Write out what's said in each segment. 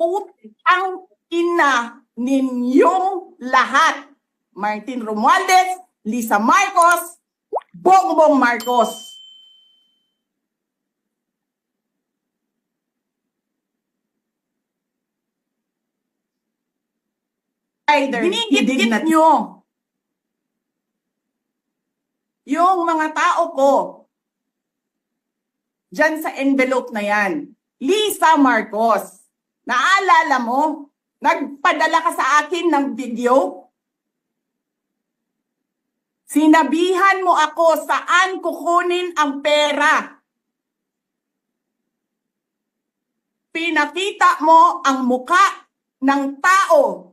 putang ina ninyong lahat. Martin Romualdez, Lisa Marcos, Bongbong Marcos. Either ginigit nyo yung mga tao ko dyan sa envelope na yan. Lisa Marcos, naalala mo? Nagpadala ka sa akin ng video? Sinabihan mo ako saan kukunin ang pera. Pinakita mo ang muka ng tao.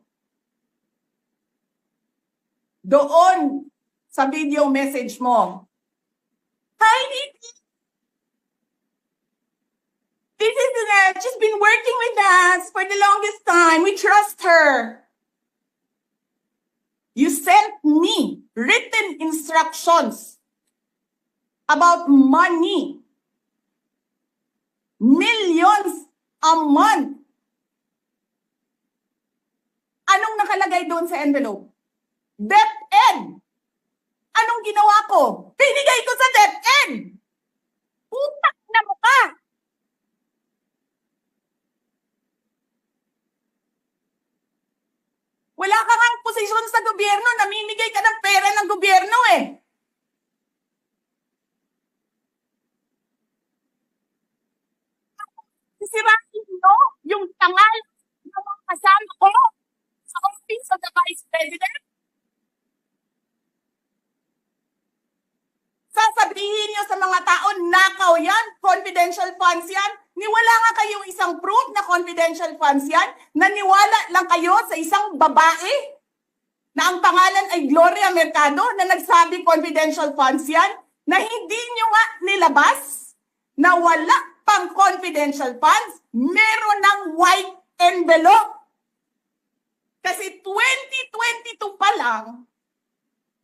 Doon sa video message mo. Hi, she's been working with us for the longest time. We trust her. You sent me written instructions about money. Millions a month. Anong nakalagay doon sa envelope? DepEd. Anong ginawa ko? Binigay ko sa DepEd. Utak na mukha. Wala ka posisyon sa gobyerno, namimigay ka ng pera ng gobyerno eh. Sisirain mo yung tangal ng mga kasama ko sa office of the Vice President. Sasabihin niyo sa mga tao, nakaw yan, confidential funds yan. Niwala nga kayong isang proof na confidential funds yan. Naniwala lang kayo sa isang babae ang pangalan ay Gloria Mercado na nagsabi confidential funds yan na hindi nyo nga nilabas na wala pang confidential funds, meron ng white envelope. Kasi 2022 pa lang,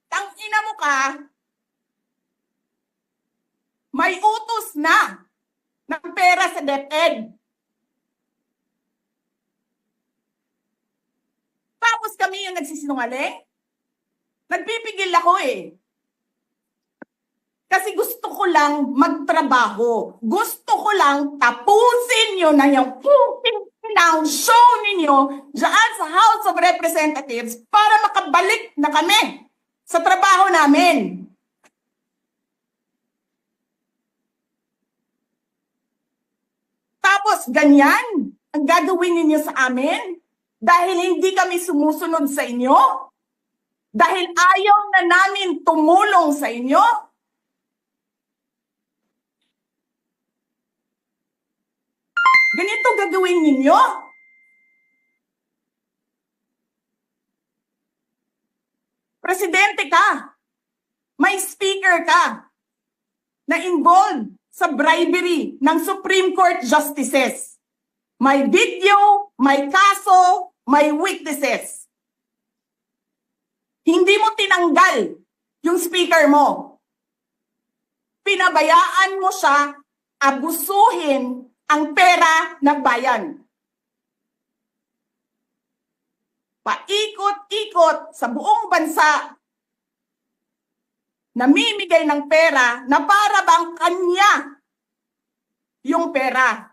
tang ina mo ka, may utos na ng pera sa DepEd. Tapos kami yung nagsisinungaling? Nagpipigil ako eh. Kasi gusto ko lang magtrabaho. Gusto ko lang tapusin nyo na yung ng show ninyo dyan sa House of Representatives para makabalik na kami sa trabaho namin. Tapos ganyan ang gagawin ninyo sa amin dahil hindi kami sumusunod sa inyo? Dahil ayaw na namin tumulong sa inyo? Ganito gagawin ninyo? Presidente ka. May speaker ka na involved sa bribery ng Supreme Court justices. May video, may kaso, may witnesses. Hindi mo tinanggal yung speaker mo. Pinabayaan mo siya abusuhin ang pera ng bayan. Paikot-ikot sa buong bansa namimigay ng pera na para bang kanya yung pera.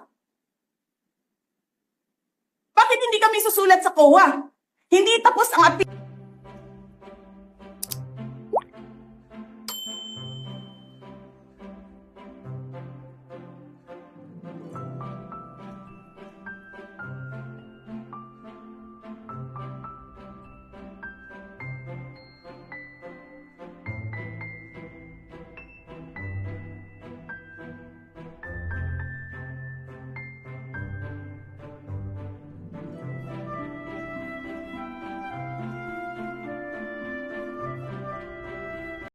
Bakit hindi kami susulat sa COA? Hindi tapos ang api-